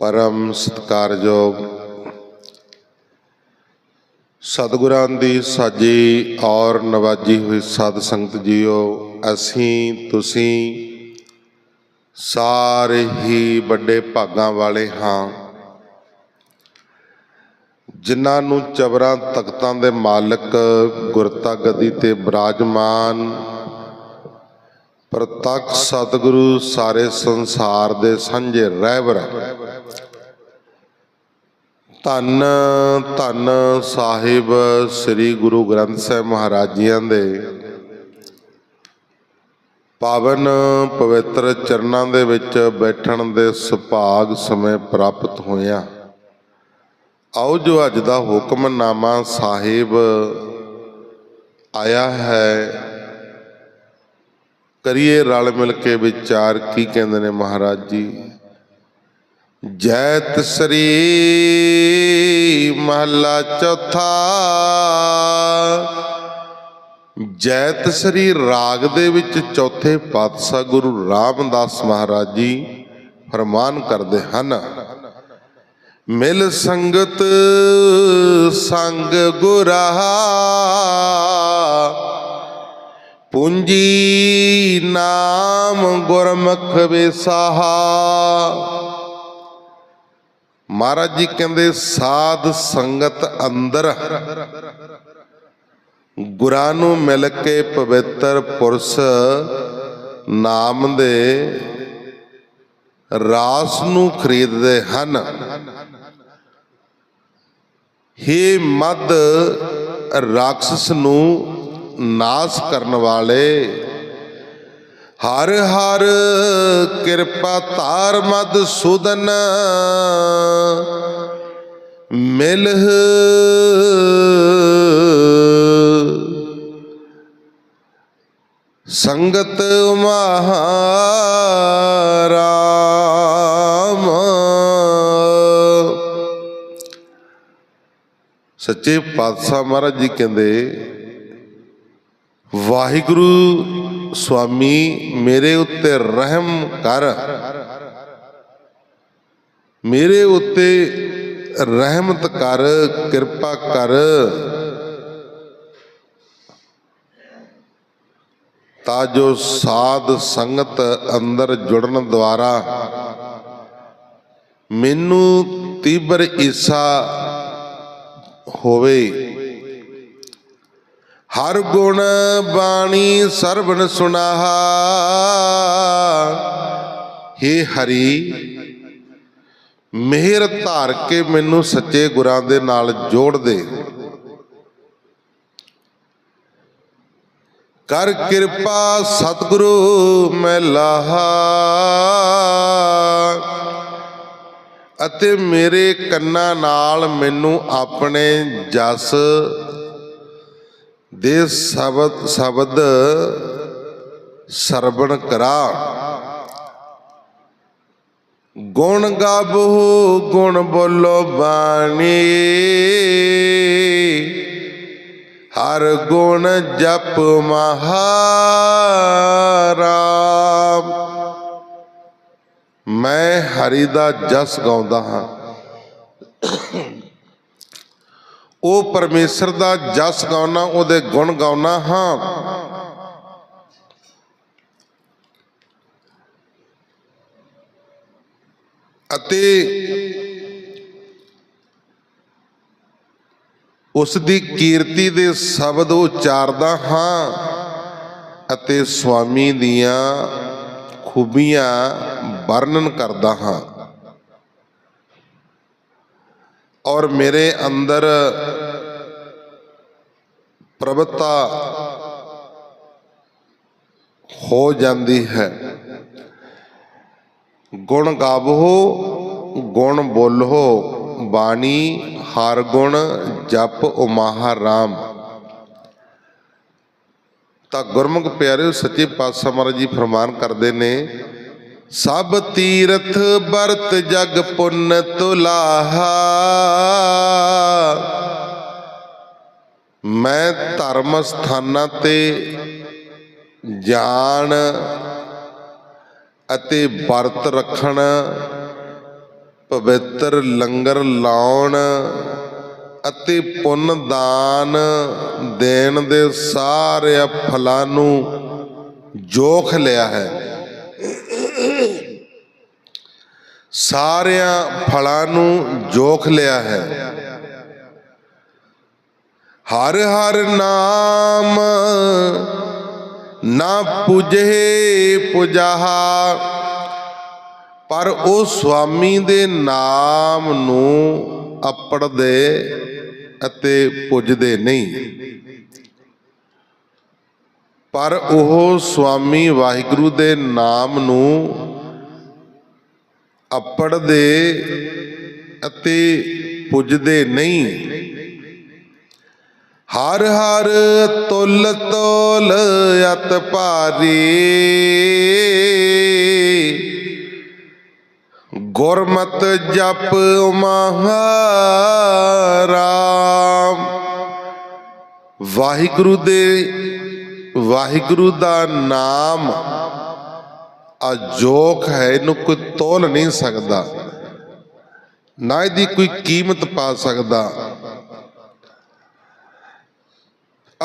ਪਰਮ ਸਤਿਕਾਰਯੋਗ ਸਤਿਗੁਰਾਂ ਦੀ ਸਾਜੀ ਔਰ ਨਵਾਜੀ ਹੋਈ ਸਾਧ ਸੰਗਤ ਜੀਓ, ਅਸੀਂ, ਤੁਸੀਂ ਸਾਰੇ ਹੀ ਵੱਡੇ ਭਾਗਾਂ ਵਾਲੇ ਹਾਂ। ਜਿਨ੍ਹਾਂ ਨੂੰ ਚਬਰਾਂ ਤਖਤਾਂ ਦੇ ਮਾਲਕ ਗੁਰਤਾ ਗਦੀ ਤੇ ਬਿਰਾਜਮਾਨ ਪ੍ਰਤੱਖ ਸਤਿਗੁਰੂ ਸਾਰੇ ਸੰਸਾਰ ਦੇ ਸਾਂਝੇ ਰਹਿਬਰ ਧੰਨ ਧੰਨ ਸਾਹਿਬ ਸ੍ਰੀ ਗੁਰੂ ਗ੍ਰੰਥ ਸਾਹਿਬ ਮਹਾਰਾਜ ਜੀਆਂ ਦੇ ਪਾਵਨ ਪਵਿੱਤਰ ਚਰਨਾਂ ਦੇ ਵਿੱਚ ਬੈਠਣ ਦੇ ਸੁਭਾਗ ਸਮੇਂ ਪ੍ਰਾਪਤ ਹੋਇਆ। ਆਓ ਜੋ ਅੱਜ ਦਾ ਹੁਕਮਨਾਮਾ ਸਾਹਿਬ ਆਇਆ ਹੈ ਕਰੀਏ ਰਲ ਮਿਲ ਕੇ ਵਿਚਾਰ, ਕੀ ਕਹਿੰਦੇ ਨੇ ਮਹਾਰਾਜ ਜੀ? ਜੈਤ ਸ੍ਰੀ ਮਹੱਲਾ ਚੌਥਾ। ਜੈਤ ਸ੍ਰੀ ਰਾਗ ਦੇ ਵਿੱਚ ਚੌਥੇ ਪਾਤਸ਼ਾਹ ਗੁਰੂ ਰਾਮਦਾਸ ਮਹਾਰਾਜ ਜੀ ਫਰਮਾਨ ਕਰਦੇ ਹਨ, ਮਿਲ ਸੰਗਤ ਸੰਗ ਗੁਰਾ ਪੂੰਜੀ ਨਾਮ ਗੁਰਮੁਖ ਵਿਸਾਹਾ। ਮਹਾਰਾਜ ਜੀ ਕਹਿੰਦੇ, ਸਾਧ ਸੰਗਤ ਅੰਦਰ। ਗੁਰਾਂ ਨੂੰ ਮਿਲ ਕੇ ਪਵਿੱਤਰ ਪੁਰਸ਼ ਨਾਮ ਦੇ ਰਾਸ ਨੂੰ ਖਰੀਦਦੇ ਹਨ। ਹੇ ਮਦ ਰਾਖਸ ਨੂੰ ਨਾਸ ਕਰਨ ਵਾਲੇ। ਹਰ ਹਰ ਕਿਰਪਾ ਤਾਰ ਮਦ ਸੁਦਨ, ਮਿਲਹ ਸੰਗਤ ਮਹਾਰਾਮ। ਸੱਚੇ ਪਾਤਸ਼ਾਹ ਮਹਾਰਾਜ ਜੀ ਕਹਿੰਦੇ ਵਾਹਿਗੁਰੂ ਸੁਆਮੀ, ਮੇਰੇ ਉੱਤੇ ਰਹਿਮ ਕਰ। ਮੇਰੇ ਉੱਤੇ ਰਹਿਮਤ ਕਰ, ਕਿਰਪਾ ਕਰ। ਤਾਂ ਜੋ ਸਾਧ ਸੰਗਤ ਅੰਦਰ ਜੁੜਨ ਦੁਆਰਾ ਮੈਨੂੰ ਤੀਬਰ ਈਸਾ ਹੋਵੇ। ਹਰ ਗੁਣ ਬਾਣੀ ਸਰਵਣ ਸੁਨਾਹਾ। हे ਹਰੀ, ਮਿਹਰ ਧਾਰ ਕੇ ਮੈਨੂੰ ਸੱਚੇ ਗੁਰਾਂ ਦੇ ਨਾਲ ਜੋੜ ਦੇ। ਕਰ ਕਿਰਪਾ ਸਤਿਗੁਰੂ ਮੈਂ ਲਾਹਾ ਅਤੇ ਮੇਰੇ ਕੰਨਾਂ ਨਾਲ ਮੈਨੂੰ ਆਪਣੇ ਜਸ ਦੇ ਸ਼ਬਦ ਸ਼ਬਦ ਸਰਵਣ ਕਰਾ। ਗੁਣ ਗਾਬੋ ਗੁਣ ਬੋਲੋ ਬਾਣੀ। ਹਰ ਗੁਣ ਜਪ ਮਹਾਰਾਮ। ਮੈਂ ਹਰੀ ਦਾ ਜਸ ਗਾਉਂਦਾ ਹਾਂ। ਉਹ ਪਰਮੇਸ਼ਰ ਦਾ ਜਸ ਗਾਉਣਾ, ਉਹਦੇ ਗੁਣ ਗਾਉਣਾ, ਹਾਂ। ਅਤੇ ਉਸ ਦੀ ਕੀਰਤੀ ਦੇ ਸ਼ਬਦ ਉਚਾਰਦਾ ਹਾਂ। ਅਤੇ ਸੁਆਮੀ ਦੀਆਂ ਖੂਬੀਆਂ ਵਰਣਨ ਕਰਦਾ, ਹਾਂ। ਔਰ ਮੇਰੇ ਅੰਦਰ ਪ੍ਰਭਤਾ ਹੋ ਜਾਂਦੀ ਹੈ। ਗੁਣ ਗਾਵੋ, ਗੁਣ ਬੋਲੋ, ਬਾਣੀ ਹਰ ਗੁਣ ਜਪ ਉਮਾਹਾ ਰਾਮ। ਤਾਂ ਗੁਰਮੁਖ ਪਿਆਰਿਓ, ਸੱਚੇ ਪਾਤਸ਼ਾਹ ਮਹਾਰਾਜ ਜੀ ਫਰਮਾਨ ਕਰਦੇ ਨੇ, ਸਭ ਤੀਰਥ ਬਰਤ ਜਗ ਪੁੰਨ ਤੁਲਾਹਾ। ਮੈਂ ਧਰਮ ਸਥਾਨਾਂ ਤੇ ਜਾਣ ਅਤੇ ਵਰਤ ਰੱਖਣ, ਪਵਿੱਤਰ ਲੰਗਰ ਲਾਉਣ ਅਤੇ ਪੁੰਨ ਦਾਨ ਦੇਣ ਦੇ ਸਾਰੇ ਫਲਾਂ ਨੂੰ ਜੋਖ ਲਿਆ ਹੈ। ਸਾਰਿਆਂ ਫਲਾਂ ਨੂੰ ਜੋਖ ਲਿਆ ਹੈ। ਹਰ ਹਰ ਨਾਮ ਨਾ ਪੁਜੇ ਪੁਜਾਹਾ, ਪਰ ਉਹ ਸੁਆਮੀ ਦੇ ਨਾਮ ਨੂੰ ਅਪੜਦੇ ਅਤੇ ਪੁੱਜਦੇ ਨਹੀਂ। ਪਰ ਉਹ ਸੁਆਮੀ ਵਾਹਿਗੁਰੂ ਦੇ ਨਾਮ ਨੂੰ ਅਪੜਦੇ ਅਤੇ ਪੁੱਜਦੇ ਨਹੀਂ। ਹਰ ਹਰ ਤੁਲ ਤੋਲ ਅਤ ਭਾਰੀ। ਗੁਰਮਤ ਜਪ ਮਹਾਰਾਮ। ਵਾਹਿਗੁਰੂ ਦੇ, ਵਾਹਿਗੁਰੂ ਦਾ ਨਾਮ ਅਜੋਖ ਹੈ, ਇਹਨੂੰ ਕੋਈ ਤੋਲ ਨਹੀਂ ਸਕਦਾ। ਨਾ ਇਹਦੀ ਕੋਈ ਕੀਮਤ ਪਾ ਸਕਦਾ।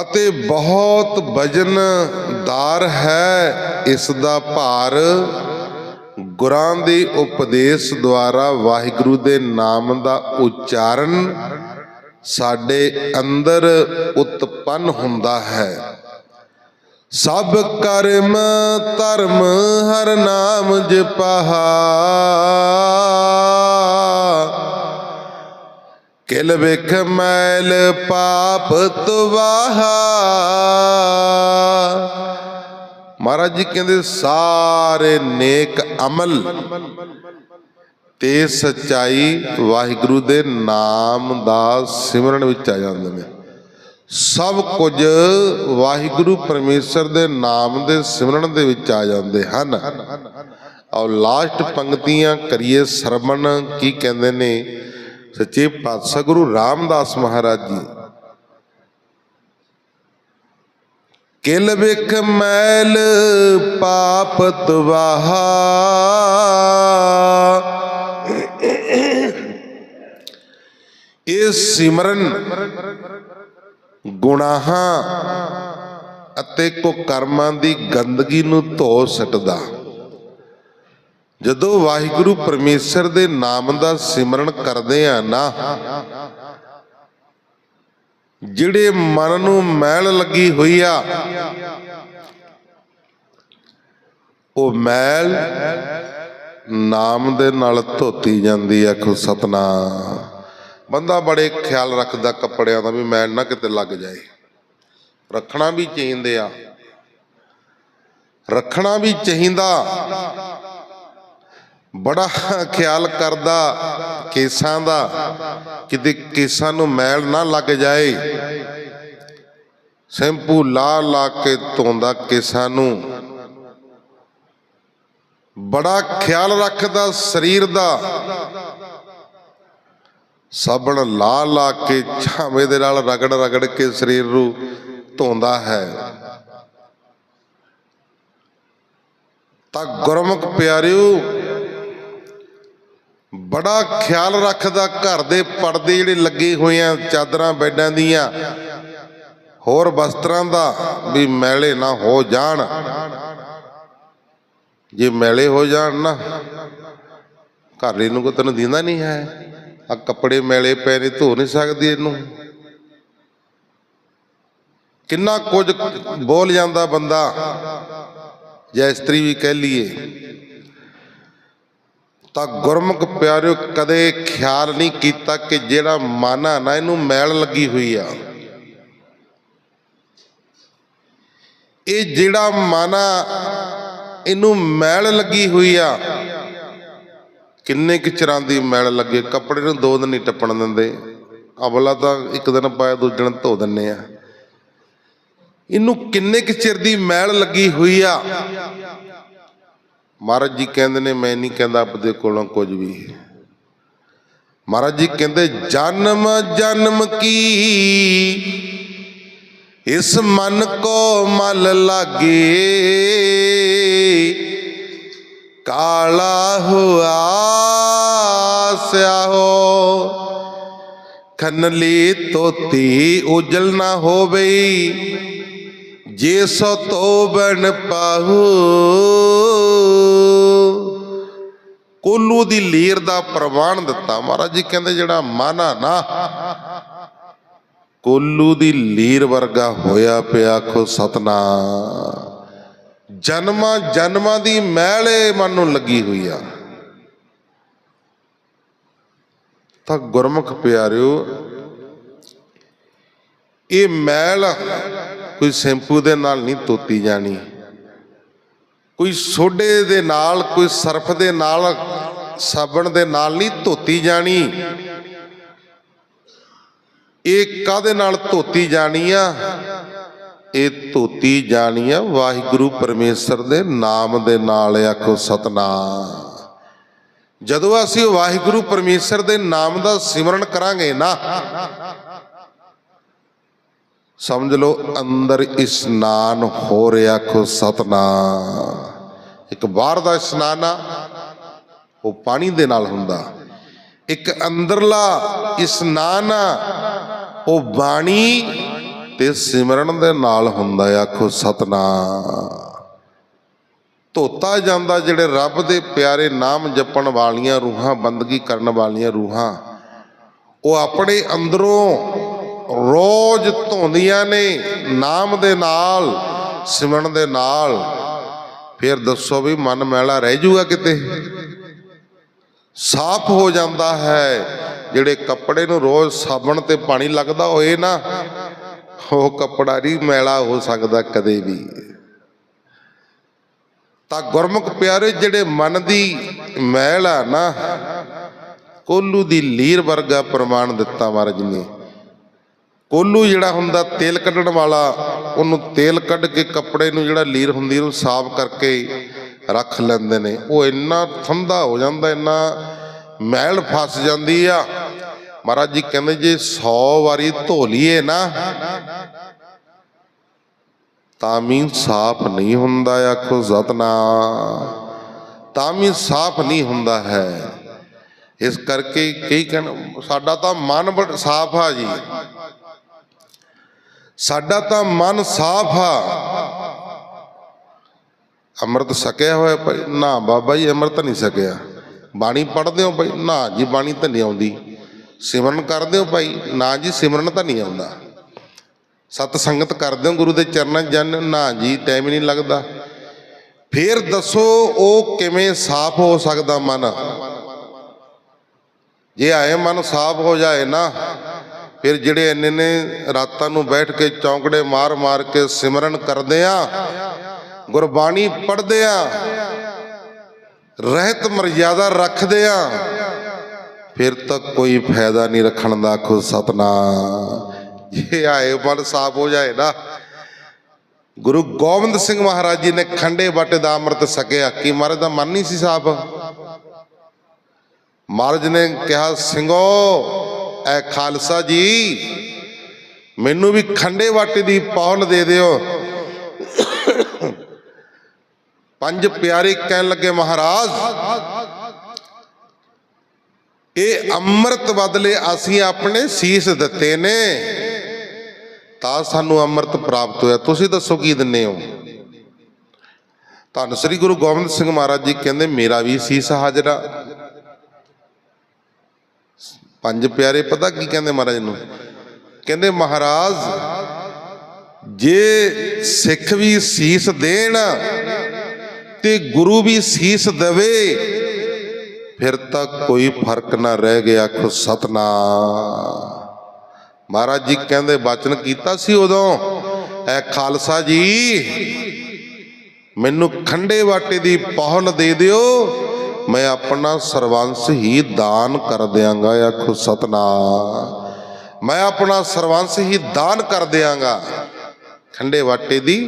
ਅਤੇ ਬਹੁਤ ਵਜਨਦਾਰ ਹੈ ਇਸ ਦਾ ਭਾਰ। ਗੁਰਾਂ ਦੇ ਉਪਦੇਸ਼ ਦੁਆਰਾ ਵਾਹਿਗੁਰੂ ਦੇ ਨਾਮ ਦਾ ਉਚਾਰਨ ਸਾਡੇ ਅੰਦਰ ਉਤਪੰਨ ਹੁੰਦਾ ਹੈ। ਸਭ ਕਰਮ ਧਰਮ ਹਰ ਨਾਮ ਜਪਹਾ। ਕਿਲ ਵਿਖ ਮੈਲ ਪਾਪ ਤੁਵਾਹਾ। ਮਹਾਰਾਜ ਜੀ ਕਹਿੰਦੇ, ਸਾਰੇ ਨੇਕ ਅਮਲ ਤੇ ਸਚਾਈ ਵਾਹਿਗੁਰੂ ਦੇ ਨਾਮ ਦਾ ਸਿਮਰਨ ਵਿੱਚ ਆ ਜਾਂਦੇ ਨੇ। ਸਭ ਕੁਝ ਵਾਹਿਗੁਰੂ ਪਰਮੇਸ਼ਰ ਦੇ ਨਾਮ ਦੇ ਸਿਮਰਨ ਦੇ ਵਿੱਚ ਆ ਜਾਂਦੇ ਹਨ। ਔਰ ਲਾਸਟ ਪੰਕਤੀਆਂ ਕਰੀਏ ਸਰਵਣ, ਕੀ ਕਹਿੰਦੇ ਨੇ? ਸੱਚੇ ਪਾਤਸ਼ਾਹ ਗੁਰੂ ਰਾਮਦਾਸ ਮਹਾਰਾਜ ਜੀ। ਕਿਲ ਵਿਖ ਮੈਲ ਪਾਪ ਤਵਾਹਾ ਇਹ ਸਿਮਰਨ ਗੁਨਾਹਾਂ ਅਤੇ ਕੋ ਕਰਮਾਂ ਦੀ ਗੰਦਗੀ ਨੂੰ ਧੋ ਸਟਦਾ ਜਦੋਂ ਵਾਹਿਗੁਰੂ ਪਰਮੇਸ਼ਰ ਦੇ ਨਾਮ ਦਾ ਸਿਮਰਨ ਕਰਦੇ ਆ ਨਾ, ਜਿਹੜੇ ਮਨ ਨੂੰ ਮੈਲ ਲੱਗੀ ਹੋਈ ਆ, ਉਹ ਮੈਲ ਨਾਮ ਦੇ ਨਾਲ ਧੋਤੀ ਜਾਂਦੀ ਆ ਖੁ ਸਤਨਾਮ। ਬੰਦਾ ਬੜੇ ਖਿਆਲ ਰੱਖਦਾ ਕੱਪੜਿਆਂ ਦਾ ਵੀ ਮੈਲ ਨਾ ਕਿਤੇ ਲੱਗ ਜਾਏ। ਰੱਖਣਾ ਵੀ ਚਾਹੀਦੇ ਆ। ਰੱਖਣਾ ਵੀ ਚਾਹੀਦਾ। ਬੜਾ ਖਿਆਲ ਕਰਦਾ ਕੇਸਾਂ ਦਾ, ਕਿਤੇ ਕੇਸਾਂ ਨੂੰ ਮੈਲ ਨਾ ਲੱਗ ਜਾਏ। ਸ਼ੈਂਪੂ ਲਾ ਲਾ ਕੇ ਧੋਂਦਾ ਕੇਸਾਂ ਨੂੰ। ਬੜਾ ਖਿਆਲ ਰੱਖਦਾ ਸਰੀਰ ਦਾ। ਸਾਬਣ ਲਾ ਲਾ ਕੇ ਛਾਵੇਂ ਦੇ ਨਾਲ ਰਗੜ ਰਗੜ ਕੇ ਸਰੀਰ ਨੂੰ ਧੋਂਦਾ ਹੈ। ਤਾਂ ਗੁਰਮੁਖ ਪਿਆਰਿਓ ਬੜਾ ਖਿਆਲ ਰੱਖਦਾ ਘਰ ਦੇ ਪਰਦੇ ਜਿਹੜੇ ਲੱਗੇ ਹੋਏ ਆ, ਚਾਦਰਾਂ ਬੈੱਡਾਂ ਦੀਆਂ। ਹੋਰ ਵਸਤਰਾਂ ਦਾ ਵੀ ਮੈਲੇ ਨਾ ਹੋ ਜਾਣ। ਜੇ ਮੈਲੇ ਹੋ ਜਾਣ ਨਾ, ਘਰ ਇਹਨੂੰ ਕੋ ਤੈਨੂੰ ਦਿੰਦਾ ਨਹੀਂ ਹੈ। ਆ ਕੱਪੜੇ ਮੈਲੇ ਪੈ ਨੇ, ਧੋ ਨਹੀਂ ਸਕਦੀ ਇਹਨੂੰ। ਕਿੰਨਾ ਕੁਝ ਬੋਲ ਜਾਂਦਾ ਬੰਦਾ। ਜਾਂ ਇਸਤਰੀ ਵੀ ਕਹਿ ਲਈਏ ਤਾਂ ਗੁਰਮੁਖ ਪਿਆਰਿਓ, ਕਦੇ ਖਿਆਲ ਨਹੀਂ ਕੀਤਾ ਕਿ ਜਿਹੜਾ ਮਨ ਆ ਨਾ, ਇਹਨੂੰ ਮੈਲ ਲੱਗੀ ਹੋਈ ਆ। ਇਹ ਜਿਹੜਾ ਮਨ ਆ ਇਹਨੂੰ ਮੈਲ ਲੱਗੀ ਹੋਈ ਆ। ਕਿੰਨੇ ਕੁ ਚਿਰਾਂ ਦੀ ਮੈਲ ਲੱਗੇ? ਕੱਪੜੇ ਨੂੰ ਦੋ ਦਿਨ ਨਹੀਂ ਟੱਪਣ ਦਿੰਦੇ। ਅਵਲਾ ਤਾਂ ਇੱਕ ਦਿਨ ਪਾਇਆ, ਦੂਜੇ ਦਿਨ ਧੋ ਦਿੰਨੇ ਆ। ਇਹਨੂੰ ਕਿੰਨੇ ਕੁ ਚਿਰ ਦੀ ਮੈਲ ਲੱਗੀ ਹੋਈ ਆ? ਮਹਾਰਾਜ ਜੀ ਕਹਿੰਦੇ ਨੇ, ਮੈਂ ਨਹੀਂ ਕਹਿੰਦਾ ਆਪਦੇ ਕੋਲੋਂ ਕੁਝ ਵੀ। ਮਹਾਰਾਜ ਜੀ ਕਹਿੰਦੇ, ਜਨਮ ਜਨਮ ਕੀ? ਇਸ ਮਨ ਕੋ ਮਲ ਲਾਗੇ। ਕਾਲਾ ਹੁਆ ਸਿਆਹੋ। ਖਨਲੀ ਤੋਤੀ ਉਜਲ ਨਾ ਹੋਵੇ ਜੇ ਸੋ ਤੋਬਨ ਪਾਹੂ, ਕੋਲੂ ਦੀ ਲੀਰ ਦਾ ਪ੍ਰਵਾਨ ਦਿੱਤਾ। ਮਹਾਰਾਜ ਜੀ ਕਹਿੰਦੇ ਜਿਹੜਾ ਮਨ ਆ ਨਾ, ਕੋਲੂ ਦੀ ਲੀਰ ਵਰਗਾ ਹੋਇਆ ਪਿਆ ਆਖੋ ਸਤਨਾ ਜਨਮਾਂ ਜਨਮਾਂ ਦੀ ਮਹਿਲੇ ਮਨ ਨੂੰ ਲੱਗੀ ਹੋਈ ਆ। ਤਾਂ ਗੁਰਮੁਖ ਪਿਆਰਿਓ, ਇਹ ਮੈਲ ਕੋਈ ਸ਼ੈਂਪੂ ਦੇ ਨਾਲ ਨਹੀਂ ਧੋਤੀ ਜਾਣੀ। ਕੋਈ ਸੋਡੇ ਦੇ ਨਾਲ, ਕੋਈ ਸਰਫ ਦੇ ਨਾਲ, ਸਾਬਣ ਦੇ ਨਾਲ ਨਹੀਂ ਧੋਤੀ ਜਾਣੀ। ਇਹ ਕਾਦੇ ਨਾਲ ਧੋਤੀ ਜਾਣੀ ਆ? ਇਹ ਧੋਤੀ ਜਾਣੀ ਆ ਵਾਹਿਗੁਰੂ ਪਰਮੇਸ਼ਰ ਦੇ ਨਾਮ ਦੇ ਨਾਲ ਆਖੋ ਸਤਨਾਮ। ਜਦੋਂ ਅਸੀਂ ਵਾਹਿਗੁਰੂ ਪਰਮੇਸ਼ਰ ਦੇ ਨਾਮ ਦਾ ਸਿਮਰਨ ਕਰਾਂਗੇ ਨਾ ਸਮਝ ਲਓ, ਅੰਦਰ ਇਸ਼ਨਾਨ ਹੋ ਰਿਹਾ ਆਖੋ ਸਤਨਾਮ। ਇੱਕ ਬਾਹਰ ਦਾ ਇਸ਼ਨਾਨ ਆ, ਉਹ ਪਾਣੀ ਦੇ ਨਾਲ ਹੁੰਦਾ। ਇੱਕ ਅੰਦਰਲਾ ਇਸ਼ਨਾਨ ਆ, ਉਹ ਬਾਣੀ ਤੇ ਸਿਮਰਨ ਦੇ ਨਾਲ ਹੁੰਦਾ ਆਖੋ ਸਤਨਾਮ। ਧੋਤਾ ਜਾਂਦਾ ਜਿਹੜੇ ਰੱਬ ਦੇ ਪਿਆਰੇ ਨਾਮ ਜਪਣ ਵਾਲੀਆਂ ਰੂਹਾਂ, ਬੰਦਗੀ ਕਰਨ ਵਾਲੀਆਂ ਰੂਹਾਂ, ਉਹ ਆਪਣੇ ਅੰਦਰੋਂ ਰੋਜ਼ ਧੋਂਦੀਆਂ ਨੇ, ਨਾਮ ਦੇ ਨਾਲ, ਸਿਮਰਨ ਦੇ ਨਾਲ। ਫਿਰ ਦੱਸੋ ਵੀ ਮਨ ਮੈਲਾ ਰਹਿ ਜੂਗਾ ਕਿਤੇ? ਸਾਫ਼ ਹੋ ਜਾਂਦਾ ਹੈ। ਜਿਹੜੇ ਕੱਪੜੇ ਨੂੰ ਰੋਜ਼ ਸਾਬਣ ਤੇ ਪਾਣੀ ਲੱਗਦਾ ਹੋਏ ਨਾ, ਉਹ ਕੱਪੜਾ ਨਹੀਂ ਮੈਲਾ ਹੋ ਸਕਦਾ ਕਦੇ ਵੀ। ਤਾਂ ਗੁਰਮੁਖ ਪਿਆਰੇ, ਜਿਹੜੇ ਮਨ ਦੀ ਮੈਲ ਆ ਨਾ, ਕੋਲੂ ਦੀ ਲੀਰ ਵਰਗਾ ਪ੍ਰਮਾਣ ਦਿੱਤਾ ਮਹਾਰਾਜ ਨੇ। ਕੋਲੂ ਜਿਹੜਾ ਹੁੰਦਾ, ਤੇਲ ਕੱਢਣ ਵਾਲਾ, ਉਹਨੂੰ ਤੇਲ ਕੱਢ ਕੇ ਕੱਪੜੇ ਨੂੰ ਜਿਹੜਾ ਲੀਰ ਹੁੰਦੀ, ਉਹਨੂੰ ਸਾਫ਼ ਕਰਕੇ ਰੱਖ ਲੈਂਦੇ ਨੇ। ਉਹ ਇੰਨਾ ਠੰਡਾ ਹੋ ਜਾਂਦਾ, ਇੰਨਾ ਮੈਲ ਫਸ ਜਾਂਦੀ ਆ। ਮਹਾਰਾਜ ਜੀ ਕਹਿੰਦੇ ਜੇ 100 ਵਾਰੀ ਧੋ ਲਈਏ ਨਾ, ਤਾਂ ਵੀ ਸਾਫ਼ ਨਹੀਂ ਹੁੰਦਾ ਆਖੋ ਸਤਨਾਮ ਤਾਂ ਵੀ ਸਾਫ਼ ਨਹੀਂ ਹੁੰਦਾ ਹੈ। ਇਸ ਕਰਕੇ ਕਈ ਕਹਿਣ, ਸਾਡਾ ਤਾਂ ਮਨ ਬੜ ਸਾਫ਼ ਆ ਜੀ। ਸਾਡਾ ਤਾਂ ਮਨ ਸਾਫ਼ ਆ। ਅੰਮ੍ਰਿਤ ਸਕਿਆ ਹੋਇਆ ਭਾਈ, ਨਾ ਬਾਬਾ ਜੀ ਅੰਮ੍ਰਿਤ ਨਹੀਂ ਸਕਿਆ ਬਾਣੀ ਪੜ੍ਹਦੇ ਹੋ ਭਾਈ, ਨਾ ਜੀ ਬਾਣੀ ਤਾਂ ਨਹੀਂ ਆਉਂਦੀ। ਸਿਮਰਨ ਕਰਦੇ ਹੋ ਭਾਈ, ਨਾ ਜੀ ਸਿਮਰਨ ਤਾਂ ਨਹੀਂ ਆਉਂਦਾ। ਸਤ ਸੰਗਤ ਕਰਦੇ ਹੋ ਗੁਰੂ ਦੇ ਚਰਨਾਂ ਜਨ, ਨਾ ਜੀ ਟਾਈਮ ਨਹੀਂ ਲੱਗਦਾ। ਫੇਰ ਦੱਸੋ ਉਹ ਕਿਵੇਂ ਸਾਫ਼ ਹੋ ਸਕਦਾ ਮਨ? ਜੇ ਆਏ ਮਨ ਸਾਫ਼ ਹੋ ਜਾਏ ਨਾ ਫਿਰ ਜਿਹੜੇ ਇੰਨੇ ਨੇ ਰਾਤਾਂ ਨੂੰ ਬੈਠ ਕੇ ਚੌਂਕੜੇ ਮਾਰ ਮਾਰ ਕੇ ਸਿਮਰਨ ਕਰਦੇ ਆ, ਗੁਰਬਾਣੀ ਪੜ੍ਹਦੇ ਆ, ਰਹਿਤ ਮਰਜ਼ਾਦਾ ਰੱਖਦੇ ਆ, ਫਿਰ ਤਾਂ ਕੋਈ ਫਾਇਦਾ ਨਹੀਂ ਰੱਖਣ ਦਾ ਖੁਦ ਸਤਨਾਮ। ਜੇ ਆਏ ਬਲ ਸਾਫ਼ ਹੋ ਜਾਏ ਨਾ। ਗੁਰੂ ਗੋਬਿੰਦ ਸਿੰਘ ਮਹਾਰਾਜ ਜੀ ਨੇ ਖੰਡੇ ਬਾਟੇ ਦਾ ਅੰਮ੍ਰਿਤ ਸਕਿਆ ਕੀ ਮਹਾਰਾਜ ਦਾ ਮਨ ਨਹੀਂ ਸੀ ਸਾਫ਼? ਮਹਾਰਾਜ ਨੇ ਕਿਹਾ, ਸਿੰਘੋ ਐ ਖਾਲਸਾ ਜੀ, ਮੈਨੂੰ ਵੀ ਖੰਡੇ ਵਾਟੇ ਦੀ ਪੌਲ ਦੇ ਦਿਓ। ਪੰਜ ਪਿਆਰੇ ਕਹਿਣ ਲੱਗੇ ਮਹਾਰਾਜ, ਇਹ ਅੰਮ੍ਰਿਤ ਬਦਲੇ ਅਸੀਂ ਆਪਣੇ ਸੀਸ ਦਿੱਤੇ ਨੇ। ਤਾਂ ਸਾਨੂੰ ਅੰਮ੍ਰਿਤ ਪ੍ਰਾਪਤ ਹੋਇਆ। ਤੁਸੀਂ ਦੱਸੋ ਕੀ ਦਿੰਨੇ ਹੋ? ਧੰਨ ਸ੍ਰੀ ਗੁਰੂ ਗੋਬਿੰਦ ਸਿੰਘ ਮਹਾਰਾਜ ਜੀ ਕਹਿੰਦੇ, ਮੇਰਾ ਵੀ ਸੀਸ ਹਾਜ਼ਰਾ ਪੰਜ ਪਿਆਰੇ ਪਤਾ ਕੀ ਕਹਿੰਦੇ ਮਹਾਰਾਜ ਨੂੰ? ਕਹਿੰਦੇ, ਮਹਾਰਾਜ, ਜੇ ਸਿੱਖ ਵੀ ਸੀਸ ਦੇਣ ਤੇ ਗੁਰੂ ਵੀ ਸੀਸ ਦੇਵੇ, ਫਿਰ ਤਾਂ ਕੋਈ ਫ਼ਰਕ ਨਾ ਰਹਿ ਗਿਆ ਆਖੋ ਸਤਨਾਮ। ਮਹਾਰਾਜ ਜੀ ਕਹਿੰਦੇ ਬਚਨ ਕੀਤਾ ਸੀ ਉਦੋਂ? ਐ ਖਾਲਸਾ ਜੀ, ਮੈਨੂੰ ਖੰਡੇ ਵਾਟੇ ਦੀ ਪਹੁਲ ਦੇ ਦਿਓ ਮੈਂ ਆਪਣਾ ਸਰਵੰਸ ਹੀ ਦਾਨ ਕਰ ਦਿਆਂਗਾ, ਆਖੋ ਸਤਨਾਮ। ਮੈਂ ਆਪਣਾ ਸਰਵੰਸ ਹੀ ਦਾਨ ਕਰ ਦਿਆਂਗਾ। ਖੰਡੇ ਵਾਟੇ ਦੀ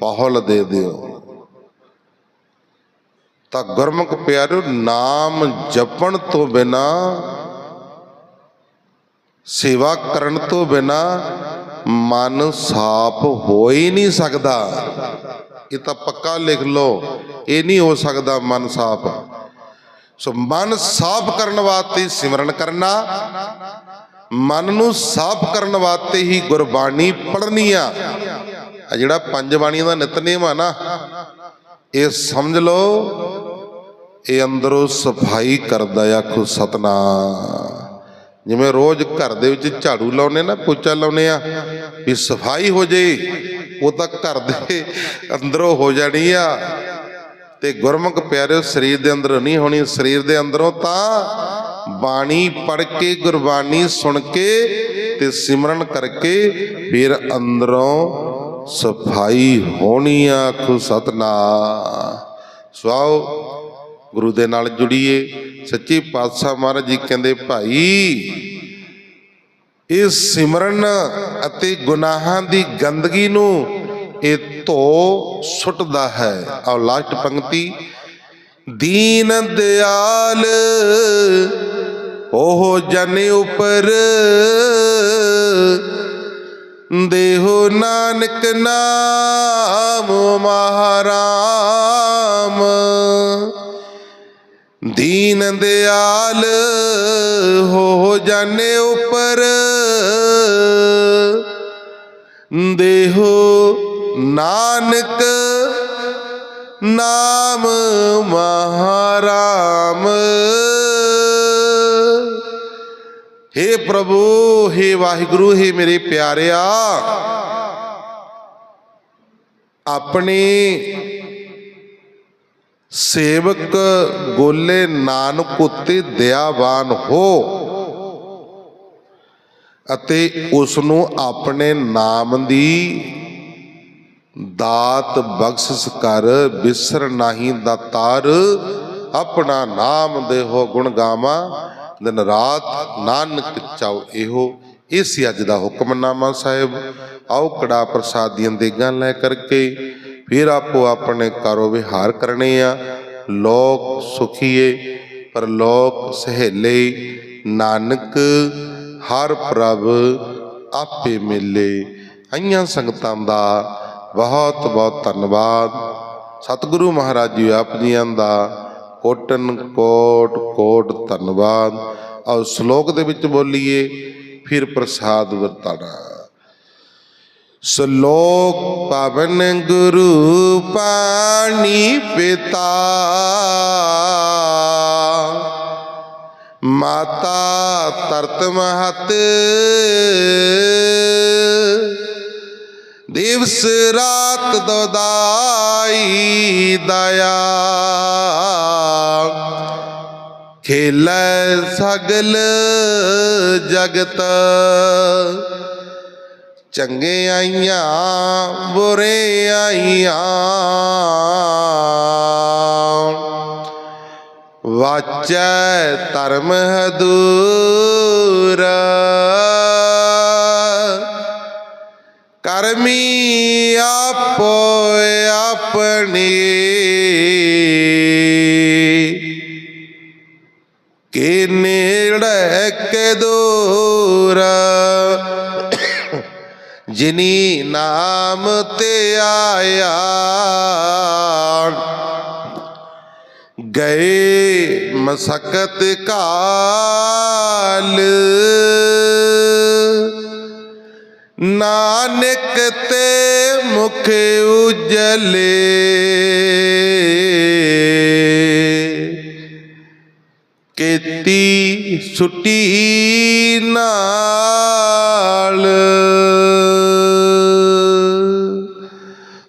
ਪਹਲ ਦੇ ਦਿਓ। ਤਾਂ ਗੁਰਮੁਖ ਪਿਆਰਿਓ, ਨਾਮ ਜਪਣ ਤੋਂ ਬਿਨਾ, ਸੇਵਾ ਕਰਨ ਤੋਂ ਬਿਨਾ ਮਨ ਸਾਫ਼ ਹੋ ਹੀ ਨਹੀਂ ਸਕਦਾ। ਇਹ ਤਾਂ ਪੱਕਾ ਲਿਖ ਲਓ, ਇਹ ਨਹੀਂ ਹੋ ਸਕਦਾ ਮਨ ਸਾਫ਼। ਸੋ ਮਨ ਸਾਫ਼ ਕਰਨ ਵਾਸਤੇ ਸਿਮਰਨ ਕਰਨਾ, ਮਨ ਨੂੰ ਸਾਫ਼ ਕਰਨ ਵਾਸਤੇ ਹੀ ਗੁਰਬਾਣੀ ਪੜ੍ਹਨੀ ਆ। ਆ ਜਿਹੜਾ ਪੰਜ ਬਾਣੀਆਂ ਦਾ ਨਿਤਨੇਮ ਆ ਨਾ, ਇਹ ਸਮਝ ਲਓ, ਇਹ ਅੰਦਰੋਂ ਸਫ਼ਾਈ ਕਰਦਾ ਆ ਆਖੋ ਸਤਨਾ ਜਿਵੇਂ ਰੋਜ਼ ਘਰ ਦੇ ਵਿੱਚ ਝਾੜੂ ਲਾਉਨੇ ਨਾ, ਪੋਚਾ ਲਾਉਨੇ ਆ, ਵੀ ਸਫ਼ਾਈ ਹੋ ਜੇ, ਉਹ ਤਾਂ ਘਰ ਦੇ ਅੰਦਰੋਂ ਹੋ ਜਾਣੀ ਆ। ਤੇ ਗੁਰਮੁਖ ਪਿਆਰਿਓ, ਸਰੀਰ ਦੇ ਅੰਦਰ ਨਹੀਂ ਹੋਣੀ, ਸਰੀਰ ਦੇ ਅੰਦਰੋਂ ਤਾਂ ਬਾਣੀ ਪੜ ਕੇ, ਗੁਰਬਾਣੀ ਸੁਣ ਕੇ ਤੇ ਸਿਮਰਨ ਕਰਕੇ ਫਿਰ ਅੰਦਰੋਂ ਸਫ਼ਾਈ ਹੋਣੀ ਆ ਆਖੋ ਸਤਨਾਮ। ਸਵਾਓ ਗੁਰੂ ਦੇ ਨਾਲ ਜੁੜੀਏ। ਸੱਚੀ ਪਾਤਸ਼ਾਹ ਮਹਾਰਾਜ ਜੀ ਕਹਿੰਦੇ, ਭਾਈ, ਇਹ ਸਿਮਰਨ ਅਤੇ ਗੁਨਾਹਾਂ ਦੀ ਗੰਦਗੀ ਨੂੰ ਇਹ ਧੋ ਸੁੱਟਦਾ ਹੈ। ਆਹ ਲਾਸਟ ਪੰਕਤੀ। ਦੀਨ ਦਿਆਲ, ਉਹ ਜਨ ਉਪਰ ਦੇਹੋ ਨਾਨਕ ਨਾਮ ਮਹਾਰਾਮ। ਦੀਨ ਦਿਆਲ, ਹੋ ਜਾਣੇ ਉਪਰ ਦੇਹੋ ਨਾਨਕ ਨਾਮ ਮਹਾਰਾਮ हे ਪ੍ਰਭੂ हे ਵਾਹਿਗੁਰੂ हे ਮੇਰੇ ਪਿਆਰਿਆ ਆਪਣੇ ਸੇਵਕ ਗੋਲੇ ਨਾਨਕ ਉਤੇ ਦਇਆਵਾਨ ਹੋ ਅਤੇ ਉਸ ਨੂੰ ਆਪਣੇ ਨਾਮ ਦੀ ਦਾਤ ਬਖਸ਼ਿਸ਼ ਕਰ, ਬਿਸਰ ਨਹੀਂ ਦਾਤਾਰ ਆਪਣਾ ਨਾਮ ਦੇਹੋ ਗੁਣ ਗਾਵਾਂ। ਦਿਨ ਰਾਤ ਨਾਨਕ ਚਾਉ ਇਹੋ, ਇਹ ਸੀ ਅੱਜ ਦਾ ਹੁਕਮਨਾਮਾ ਸਾਹਿਬ। ਆਓ ਕੜਾ ਪ੍ਰਸਾਦੀਆਂ ਦੇਗਾਂ ਲੈ ਕਰਕੇ ਫਿਰ ਆਪੋ ਆਪਣੇ ਕਾਰੋ ਵਿਹਾਰ ਕਰਨੇ ਆ। ਲੋਕ ਸੁਖੀਏ, ਪਰ ਲੋਕ ਸਹੇਲੇ, ਨਾਨਕ ਹਰ ਪ੍ਰਭ ਆਪੇ ਮਿਲੇ। ਆਈਆਂ ਸੰਗਤਾਂ ਦਾ ਬਹੁਤ ਬਹੁਤ ਧੰਨਵਾਦ। ਸਤਿਗੁਰੂ ਮਹਾਰਾਜ ਜੀ ਆਪ ਜੀਆਂ ਦਾ ਕੋਟਨ ਕੋਟ ਕੋਟ ਧੰਨਵਾਦ। ਔਰ ਸ਼ਲੋਕ ਦੇ ਵਿੱਚ ਬੋਲੀਏ, ਫਿਰ ਪ੍ਰਸਾਦ ਵਰਤਾਣਾ ਸ਼ਲੋਕ ਪਵਨ ਗੁਰੂ ਪਾਣੀ ਪਿਤਾ, ਮਾਤਾ ਤਰਤ ਮਹਤ। ਦਿਵਸ ਰਾਤ ਦੋਦਾਈ ਦਇਆ। ਖੇਲੇ ਸਗਲ ਜਗਤ। ਚੰਗੇ ਆਈਆਂ ਬੁਰੇ ਆਈਆਂ। ਵਾਚੈ ਧਰਮ ਹਦੂਰ ਆਪੋ ਆਪਣੀ। ਕੇ ਨੇੜੇ ਕੇ ਦੂਰ। ਜਿਨੀ ਨਾਮ ਤੇ ਆਇਆ। ਗਏ ਮਸਕਤ ਕਾਲ। ਨਾਨਕ ਤੇ ਮੁਖ ਉਜਲੇ। ਕੀਤੀ ਸੁਟੀ ਨਾਲ।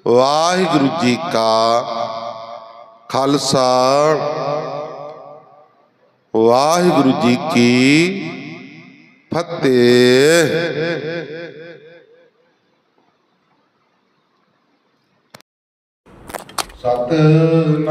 ਵਾਹਿਗੁਰੂ ਜੀ ਕਾ ਖਾਲਸਾ। ਵਾਹਿਗੁਰੂ ਜੀ ਕੀ ਫਤਿਹ। ਸਤਨਾਮ